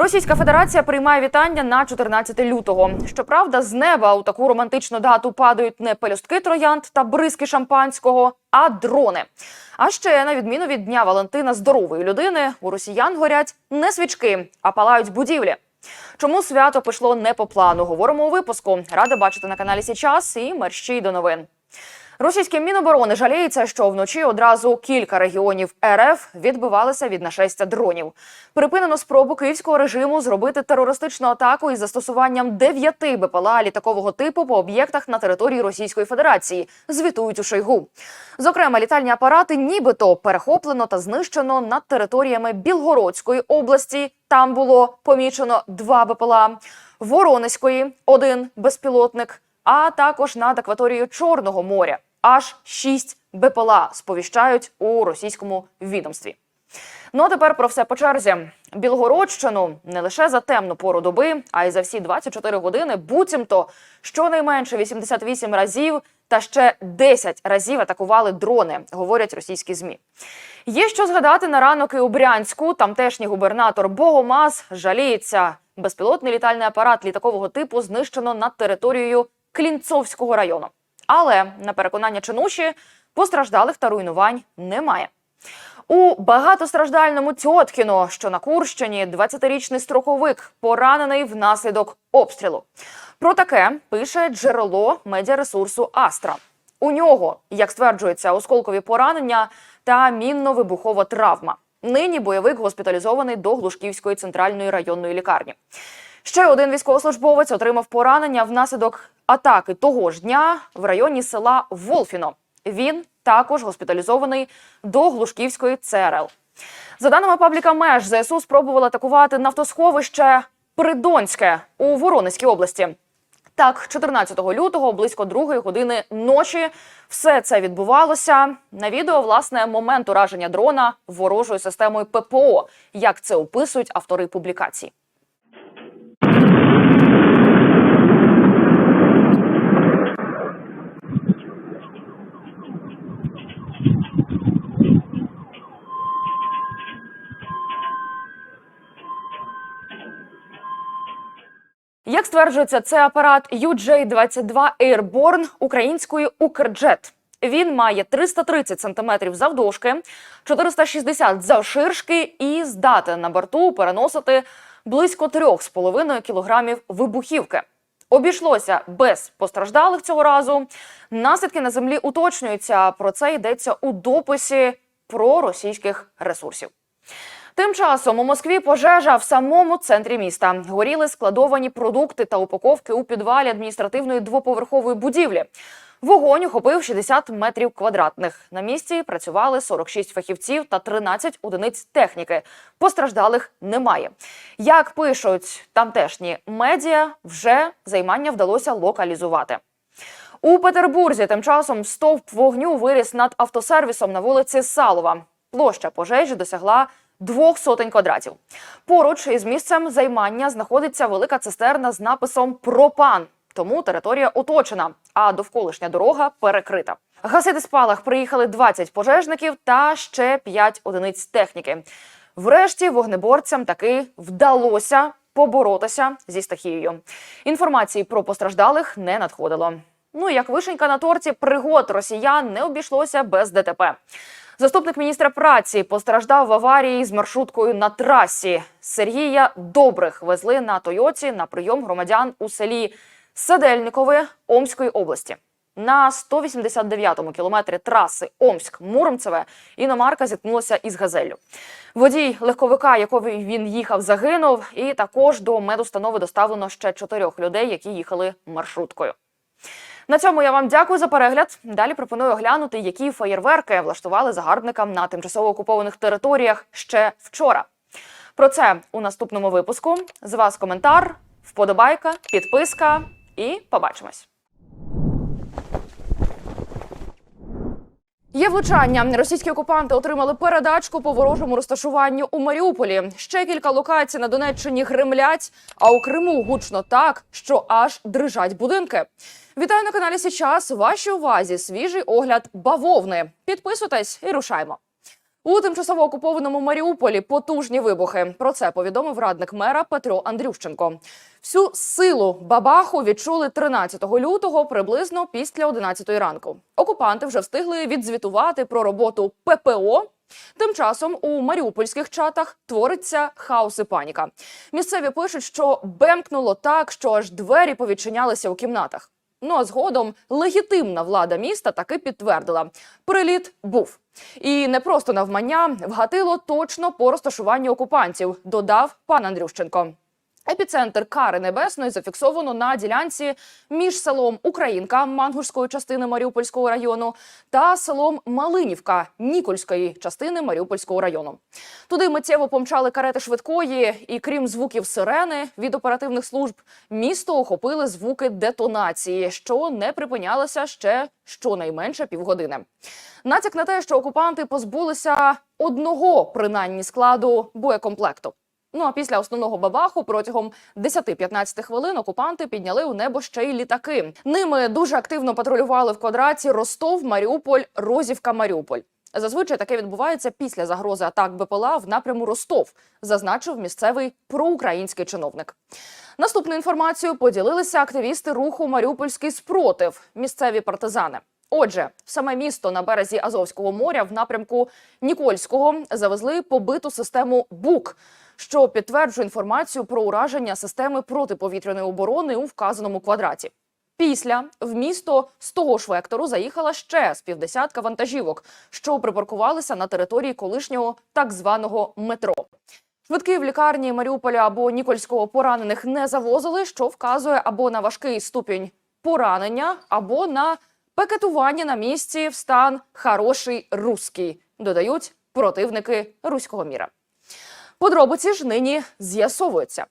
Російська Федерація приймає вітання на 14 лютого. Щоправда, з неба у таку романтичну дату падають не пелюстки троянд та бризки шампанського, а дрони. А ще, на відміну від Дня Валентина здорової людини, у росіян горять не свічки, а палають будівлі. Чому свято пішло не по плану? Говоримо у випуску. Рада бачити на каналі Січас і мерщій до новин. Російське міноборони жаліється, що вночі одразу кілька регіонів РФ відбивалися від нашестя дронів. Припинено спробу київського режиму зробити терористичну атаку із застосуванням дев'яти БПЛА літакового типу по об'єктах на території Російської Федерації. Звітують у Шойгу. Зокрема, літальні апарати нібито перехоплено та знищено над територіями Білгородської області. Там було помічено два БПЛА, Воронезької один безпілотник, а також над акваторією Чорного моря. Аж шість БПЛА сповіщають у російському відомстві. Ну а тепер про все по черзі. Білгородщину не лише за темну пору доби, а й за всі 24 години, буцімто щонайменше 88 разів та ще 10 разів атакували дрони, говорять російські змі. Є що згадати на ранок і у Брянську. Тамтешній губернатор Богомаз жаліється. Безпілотний літальний апарат літакового типу знищено над територією Клінцовського району. Але на переконання чинуші постраждалих та руйнувань немає. У багатостраждальному Тьоткіно, що на Курщині, 20-річний строковик поранений внаслідок обстрілу. Про таке пише джерело медіаресурсу Астра. У нього, як стверджується, осколкові поранення та мінно-вибухова травма. Нині бойовик госпіталізований до Глушківської центральної районної лікарні. Ще один військовослужбовець отримав поранення внаслідок атаки того ж дня в районі села Волфіно. Він також госпіталізований до Глушківської ЦРЛ. За даними пабліка Меж, ЗСУ спробували атакувати нафтосховище Придонське у Воронезькій області. Так, 14 лютого, близько другої години ночі, все це відбувалося. На відео, власне, момент ураження дрона ворожою системою ППО, як це описують автори публікації. Як стверджується, це апарат UJ-22 Airborne української Укрджет. Він має 330 сантиметрів завдовжки, 460 завширшки і здатен на борту переносити близько 3,5 кілограмів вибухівки. Обійшлося без постраждалих цього разу. Наслідки на землі уточнюються. Про це йдеться у дописі про російських ресурсів. Тим часом у Москві пожежа в самому центрі міста. Горіли складовані продукти та упаковки у підвалі адміністративної двоповерхової будівлі. Вогонь охопив 60 метрів квадратних. На місці працювали 46 фахівців та 13 одиниць техніки. Постраждалих немає. Як пишуть тамтешні медіа, вже займання вдалося локалізувати. У Петербурзі тим часом стовп вогню виріс над автосервісом на вулиці Салова. Площа пожежі досягла двох сотень квадратів. Поруч із місцем займання знаходиться велика цистерна з написом Пропан. Тому територія оточена, а довколишня дорога перекрита. Гасити спалах приїхали 20 пожежників та ще 5 одиниць техніки. Врешті вогнеборцям таки вдалося поборотися зі стихією. Інформації про постраждалих не надходило. Ну як вишенька на торті пригод росіян не обійшлося без ДТП. Заступник міністра праці постраждав в аварії з маршруткою на трасі. Сергія Добрих везли на Тойоті на прийом громадян у селі Седельникове Омської області. На 189-му кілометрі траси Омськ-Муромцеве іномарка зіткнулася із газеллю. Водій легковика, який він їхав, загинув, і також до медустанови доставлено ще чотирьох людей, які їхали маршруткою. На цьому я вам дякую за перегляд. Далі пропоную оглянути, які феєрверки влаштували загарбникам на тимчасово окупованих територіях ще вчора. Про це у наступному випуску. З вас коментар, вподобайка, підписка і побачимось. Є влучання. Російські окупанти отримали передачку по ворожому розташуванню у Маріуполі. Ще кілька локацій на Донеччині гремлять, а у Криму гучно так, що аж дрижать будинки. Вітаю на каналі Січас. Вашій увазі свіжий огляд бавовни. Підписуйтесь і рушаймо. У тимчасово окупованому Маріуполі потужні вибухи. Про це повідомив радник мера Петро Андрющенко. Всю силу бабаху відчули 13 лютого, приблизно після 11 ранку. Окупанти вже встигли відзвітувати про роботу ППО. Тим часом у маріупольських чатах твориться хаос і паніка. Місцеві пишуть, що бемкнуло так, що аж двері повідчинялися у кімнатах. Ну а згодом легітимна влада міста таки підтвердила: приліт був. І не просто навмання вгатило точно по розташуванню окупантів, додав пан Андрющенко. Епіцентр кари небесної зафіксовано на ділянці між селом Українка Мангушської частини Маріупольського району та селом Малинівка Нікольської частини Маріупольського району. Туди миттєво помчали карети швидкої, і крім звуків сирени від оперативних служб, місто охопили звуки детонації, що не припинялося ще щонайменше півгодини. Натяк на те, що окупанти позбулися одного принаймні складу боєкомплекту. Ну а після основного бабаху протягом 10-15 хвилин окупанти підняли у небо ще й літаки. Ними дуже активно патрулювали в квадраті Ростов, Маріуполь, Розівка, Маріуполь. Зазвичай таке відбувається після загрози атак БПЛА в напряму Ростов, зазначив місцевий проукраїнський чиновник. Наступну інформацію поділилися активісти руху Маріупольський спротив, місцеві партизани. Отже, саме місто на березі Азовського моря в напрямку Нікольського завезли побиту систему БУК, що підтверджує інформацію про ураження системи протиповітряної оборони у вказаному квадраті. Після в місто з того ж вектору заїхала ще з півдесятка вантажівок, що припаркувалися на території колишнього так званого метро. Швидки в лікарні Маріуполя або Нікольського поранених не завозили, що вказує або на важкий ступінь поранення, або на пекетування на місці в стан хороший русський, додають противники руського міра. Подробиці ж нині з'ясовуються.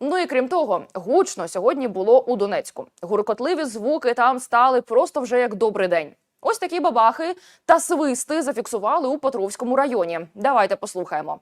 Ну і крім того, гучно сьогодні було у Донецьку. Гуркотливі звуки там стали просто вже як добрий день. Ось такі бабахи та свисти зафіксували у Покровському районі. Давайте послухаємо.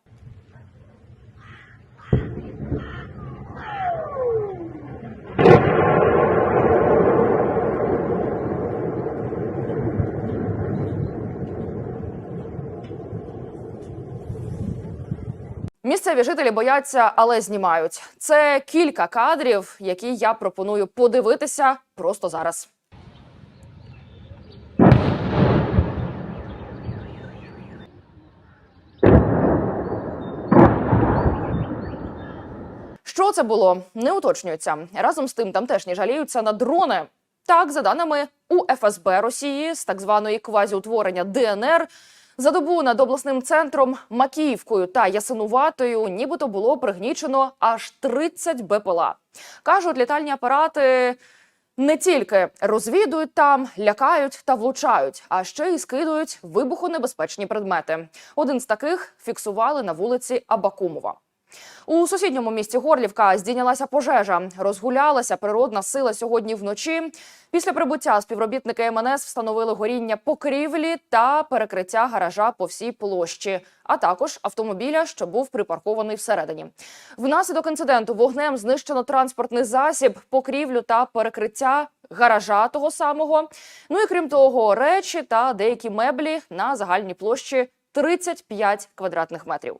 Місцеві жителі бояться, але знімають. Це кілька кадрів, які я пропоную подивитися просто зараз. Що це було, не уточнюється. Разом з тим, тамтешні жаліються на дрони. Так, за даними у ФСБ Росії з так званої квазіутворення ДНР, за добу над обласним центром Макіївкою та Ясинуватою нібито було пригнічено аж 30 БПЛА. Кажуть, літальні апарати не тільки розвідують там, лякають та влучають, а ще й скидують вибухонебезпечні предмети. Один з таких фіксували на вулиці Абакумова. У сусідньому місті Горлівка здійнялася пожежа. Розгулялася природна сила сьогодні вночі. Після прибуття співробітники МНС встановили горіння покрівлі та перекриття гаража по всій площі, а також автомобіля, що був припаркований всередині. Внаслідок інциденту вогнем знищено транспортний засіб, покрівлю та перекриття гаража того самого. Ну і крім того, речі та деякі меблі на загальній площі 35 квадратних метрів.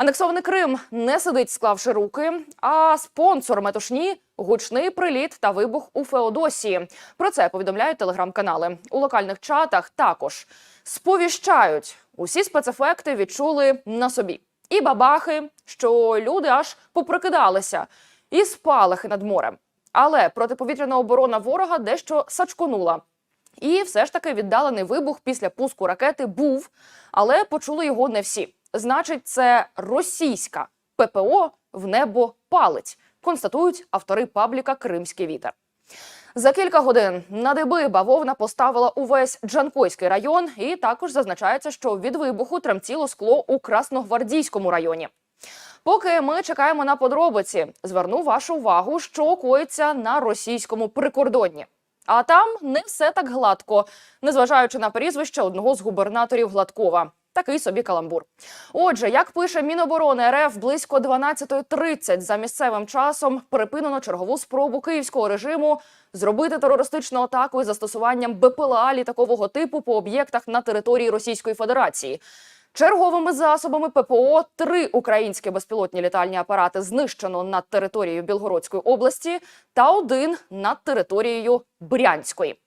Анексований Крим не сидить, склавши руки. А спонсор метушні гучний приліт та вибух у Феодосії. Про це повідомляють телеграм-канали. У локальних чатах також сповіщають усі спецефекти відчули на собі. І бабахи, що люди аж поприкидалися, і спалахи над морем. Але протиповітряна оборона ворога дещо сачконула. І все ж таки віддалений вибух після пуску ракети був, але почули його не всі. Значить, це російська ППО в небо палить, констатують автори пабліка Кримський вітер. За кілька годин на диби бавовна поставила увесь Джанкойський район, і також зазначається, що від вибуху тремтіло скло у Красногвардійському районі. Поки ми чекаємо на подробиці, зверну вашу увагу, що коїться на російському прикордонні. А там не все так гладко, незважаючи на прізвище одного з губернаторів Гладкова. Такий собі каламбур. Отже, як пише Міноборони РФ, близько 12.30 за місцевим часом припинено чергову спробу київського режиму зробити терористичну атаку із застосуванням БПЛА літакового типу по об'єктах на території Російської Федерації. Черговими засобами ППО три українські безпілотні літальні апарати знищено над територією Білгородської області та один над територією Брянської.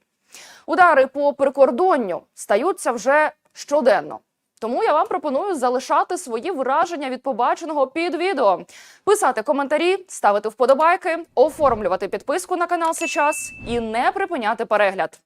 Удари по прикордонню стаються вже щоденно. Тому я вам пропоную залишати свої враження від побаченого під відео, писати коментарі, ставити вподобайки, оформлювати підписку на канал сейчас і не припиняти перегляд.